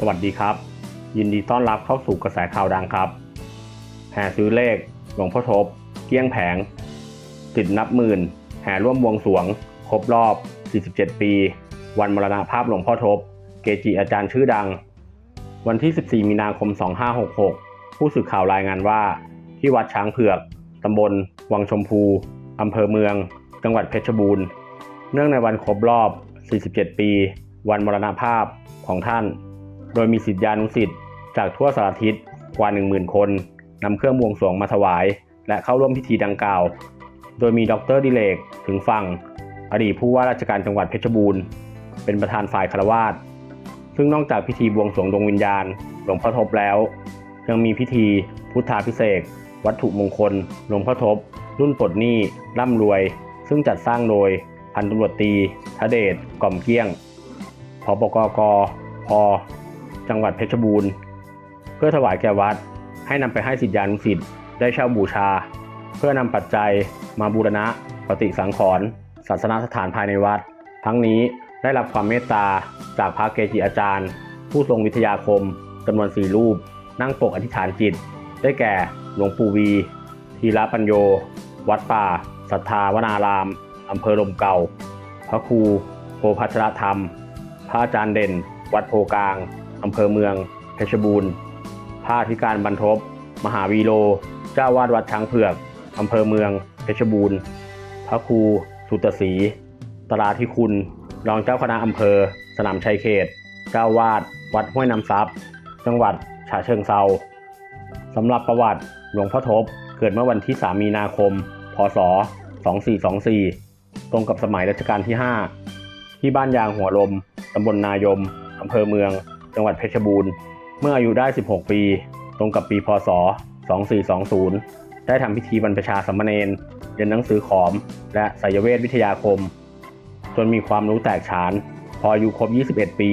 สวัสดีครับ ยินดีต้อนรับเข้าสู่กระแสข่าวดังครับแห่ซื้อเลข หลวงพ่อทบ เกี้ยงแผงติดนับหมื่นแห่ร่วมวงสวง ครบรอบ 47 ปี วันมรณภาพหลวงพ่อทบ เกจิอาจารย์ชื่อดัง วันที่ 14 มีนาคม 2566 ผู้สื่อข่าวรายงานว่า ที่วัดช้างเผือกตำบล วังชมพูอำเภอเมือง จังหวัดเพชรบูรณ์ เนื่องในวันครบรอบ 47 ปี วันมรณภาพของท่าน โดยมีศิษยานุศิษย์จากทั่วสารทิศกว่า 10,000 คนนำเครื่องบวงสรวงมาถวาย และเข้าร่วมพิธีดังกล่าว โดยมีดรดิเลกถึงฝั่งอดีตผู้ว่าราชการจังหวัดเพชรบูรณ์ เป็นประธานฝ่ายคารวาสซึ่งนอกจากพิธีบวงสรวงดวงวิญญาณหลวงพ่อทบแล้ว ยังมีพิธีพุทธาพิเศษวัตถุมงคลหลวงพ่อทบ รุ่นปลดหนี้ร่ำรวย ซึ่งจัดสร้างโดยพันตำรวจตีทเดชกล่อมเกลี้ยงพบกกพ จังหวัดเพชรบูรณ์ เพื่อถวายแก่วัด ให้นำไปให้สิทธิานุสิทธิ์ได้เช่าบูชา เพื่อนำปัจจัยมาบูรณะ ปฏิสังขรณ์ศาสนสถานภายในวัด ทั้งนี้ได้รับความเมตตาจากพระเกจิอาจารย์ ผู้ทรงวิทยาคมจำนวนสี่รูป นั่งปกอธิษฐานจิต ได้แก่หลวงปู่วี ทีละปัญโย วัดป่าสัทธาวนาราม อำเภอลมเก่า พระครูโพพัชรธรรม พระอาจารย์เด่น วัดโพกลาง อำเภอเมือง เพชรบูรณ์พระอธิการบรรทบ มหาวีโล เจ้าวาดวัดช้างเผือก อำเภอเมือง เพชรบูรณ์ พระครู สุตศรี ตราธิคุณ รองเจ้าคณะอำเภอ สนามชัยเขต เจ้าวาด วัดห้วยน้ำซับ จังหวัดฉะเชิงเซาสำหรับประวัติหลวงพ่อทบ เกิดเมื่อวันที่ 3 มีนาคม พศ 2424 ตรงกับสมัยรัชกาลที่ 5 ที่บ้านยางหัวลม ตำบลนายม อำเภอเมือง จังหวัดเพชรบูรณ์ เมื่ออายุได้ 16 ปี ตรงกับปีพศ 2420 ได้ทำพิธีบรรพชาสามเณรเรียนหนังสือขอม และไสยเวทวิทยาคม จนมีความรู้แตกฉาน พออายุครบ 21 ปี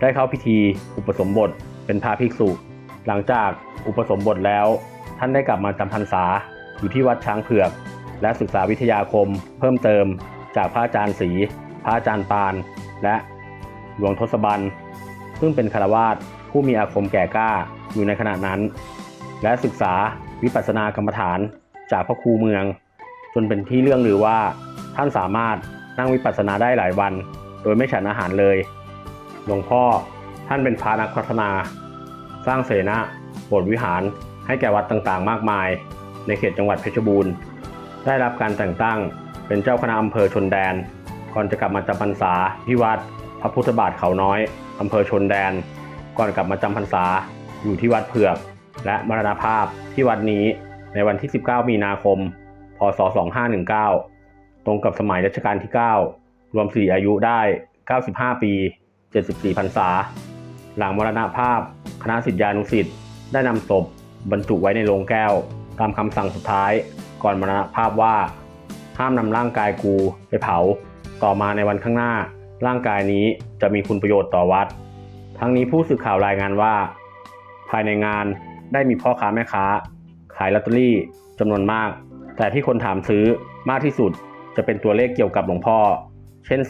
ได้เข้าพิธีอุปสมบทเป็นพระภิกษุ หลังจากอุปสมบทแล้ว ท่านได้กลับมาจำพรรษาอยู่ที่วัดช้างเผือก และศึกษาวิทยาคม เพิ่มเติมจากพระอาจารย์ศรีพระอาจารย์ปาน และหลวงทศบัน ซึ่งเป็นคารวาสผู้มีอาคมแก่กล้าอยู่ในขณะนั้น และศึกษาวิปัสสนากรรมฐานจากพระครูเมือง จนเป็นที่เรื่องลือว่า ท่านสามารถนั่งวิปัสสนาได้หลายวัน โดยไม่ฉันอาหารเลย หลวงพ่อท่านเป็นพระนักพัฒนา สร้างเสนาโบสถ์วิหารให้แก่วัดต่างๆ มากมาย ในเขตจังหวัดเพชรบูรณ์ ได้รับการแต่งตั้งเป็นเจ้าคณะอำเภอชนแดน ก่อนจะกลับมาจำพรรษาที่วัด พระพุทธบาทเขาน้อยอำเภอชนแดน ก่อนกลับมาจำพรรษาอยู่ที่วัดเผือก และมรณภาพที่วัดนี้ในวันที่ 19 มีนาคม พศ 2519 ตรงกับสมัยรัชกาลที่ 9 รวมสี่อายุได้ 95 ปี 74พรรษา หลังมรณภาพ คณะศิษยานุศิษย์ได้นำศพบรรจุไว้ในโลงแก้ว ตามคำสั่งสุดท้าย ก่อนมรณภาพว่า ห้ามนำร่างกายกูไปเผา ต่อมาในวันข้างหน้า ร่างกายนี้จะมีคุณประโยชน์ต่อวัด ทั้งนี้ผู้สื่อข่าวรายงานว่า ภายในงานได้มีพ่อค้าแม่ค้า ขายลอตเตอรี่จำนวนมาก แต่ที่คนถามซื้อมากที่สุดจะเป็นตัวเลขเกี่ยวกับหลวงพ่อ เช่น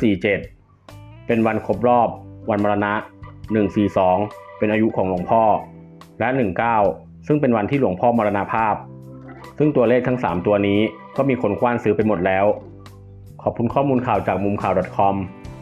47 เป็นวันครบรอบ วันมรณะ 142 เป็นอายุของหลวงพ่อ และ 19 ซึ่งเป็นวันที่หลวงพ่อมรณภาพ ซึ่งตัวเลขทั้ง 3 ตัวนี้ก็มีคนกว้านซื้อไปหมดแล้ว ขอบคุณข้อมูลข่าวจากมุมข่าว .com